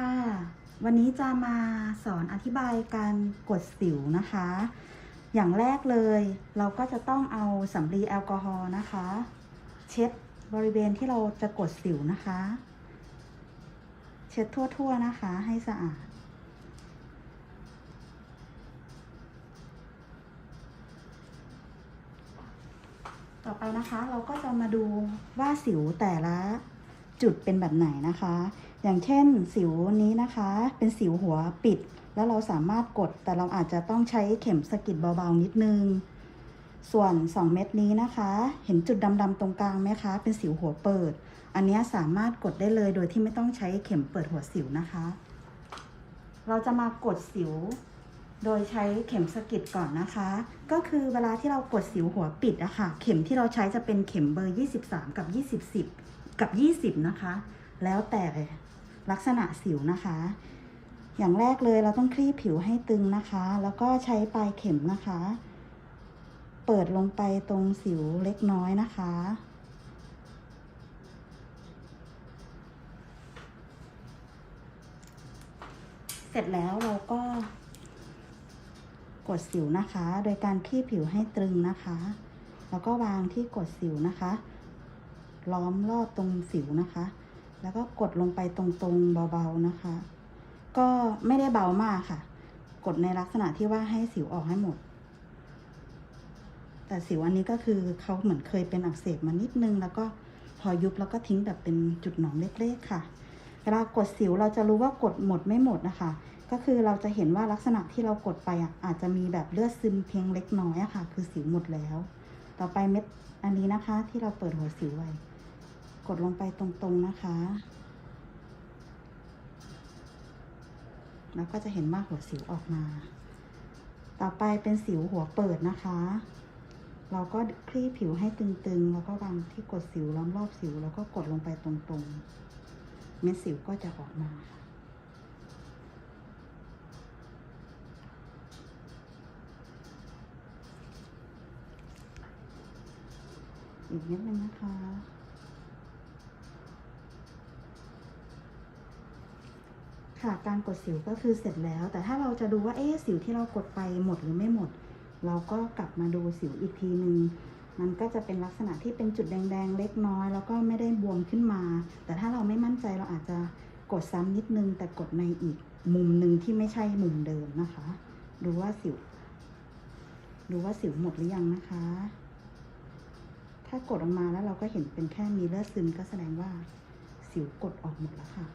ค่ะ วันนี้จะมาสอนอธิบายการกดสิวนะคะ อย่างแรกเลยเราก็จะต้องเอาสำลีแอลกอฮอล์นะคะ เช็ดบริเวณที่เราจะกดสิวนะคะ เช็ดทั่วๆนะคะให้สะอาด ต่อไปนะคะเราก็จะมาดูว่าสิวแต่ละ จุดเป็นแบบไหนนะคะ อย่างเช่นสิวนี้นะคะ เป็นสิวหัวปิด แล้วเราสามารถกด แต่เราอาจจะต้องใช้เข็มสกิดเบาๆนิดนึง ส่วน 2 เม็ดนี้นะคะ เห็นจุดดำๆตรงกลางไหมคะ เป็นสิวหัวเปิด อันนี้สามารถกดได้เลยโดยที่ไม่ต้องใช้เข็มเปิดหัวสิวนะคะ เราจะมากดสิวโดยใช้เข็มสกิดก่อนนะคะ ก็คือเวลาที่เรากดสิวหัวปิดอะค่ะ เข็มที่เราใช้จะเป็นเข็มเบอร์ 23 กับ 20 10 กับ 20 นะคะ แล้วแต่ลักษณะสิวนะคะ อย่างแรกเลยเราต้องคลี่ผิวให้ตึงนะคะ แล้วก็ใช้ปลายเข็มนะคะ เปิดลงไปตรงสิวเล็กน้อยนะคะเสร็จแล้วเราก็กดสิวนะคะ โดยการคลี่ผิวให้ตรึงนะคะ แล้วก็วางที่กดสิวนะคะ ล้อมรอบตรงสิวนะคะ แล้วก็กดลงไปตรงๆเบาๆนะคะ ก็ไม่ได้เบามากค่ะ กดในลักษณะที่ว่าให้สิวออกให้หมด แต่สิวอันนี้ก็คือเขาเหมือนเคยเป็นอักเสบมานิดนึง แล้วก็พอยุบแล้วก็ทิ้งแบบเป็นจุดหนองเล็กๆค่ะเวลากดสิวเราจะรู้ว่ากดหมดไม่หมดนะคะ ก็คือเราจะเห็นว่าลักษณะที่เรากดไปอะอาจจะมีแบบเลือดซึมเพียงเล็กน้อยอะค่ะ คือสิวหมดแล้ว ต่อไปเม็ดอันนี้นะคะที่เราเปิดหัวสิวไว้ ดลงไปตรงๆนะคะ แล้วก็จะเห็นว่าหัวสิวออกมา ต่อไปเป็นสิวหัวเปิดนะคะ เราก็คลี่ผิวให้ตึงๆ แล้วก็วางที่กดสิวล้อมรอบสิว แล้วก็กดลงไปตรงๆ เม็ดสิวก็จะออกมาอีกนิดนึงนะคะ ค่ะการกดสิวก็คือเสร็จแล้ว แต่ถ้าเราจะดูว่าเอ๊สิวที่เรากดไปหมดหรือไม่หมด เราก็กลับมาดูสิวอีกทีหนึ่งมันก็จะเป็นลักษณะที่เป็นจุดแดงๆ เล็กน้อย แล้วก็ไม่ได้บวมขึ้นมา แต่ถ้าเราไม่มั่นใจเราอาจจะกดซ้ำนิดนึง แต่กดในอีกมุมหนึ่งที่ไม่ใช่มุมเดิมนะคะ ดูว่าสิว ดูว่าสิวหมดหรือยังนะคะ ถ้ากดออกมาแล้วเราก็เห็นเป็นแค่มีเลือดซึมก็แสดงว่าสิวกดออกหมดแล้วค่ะ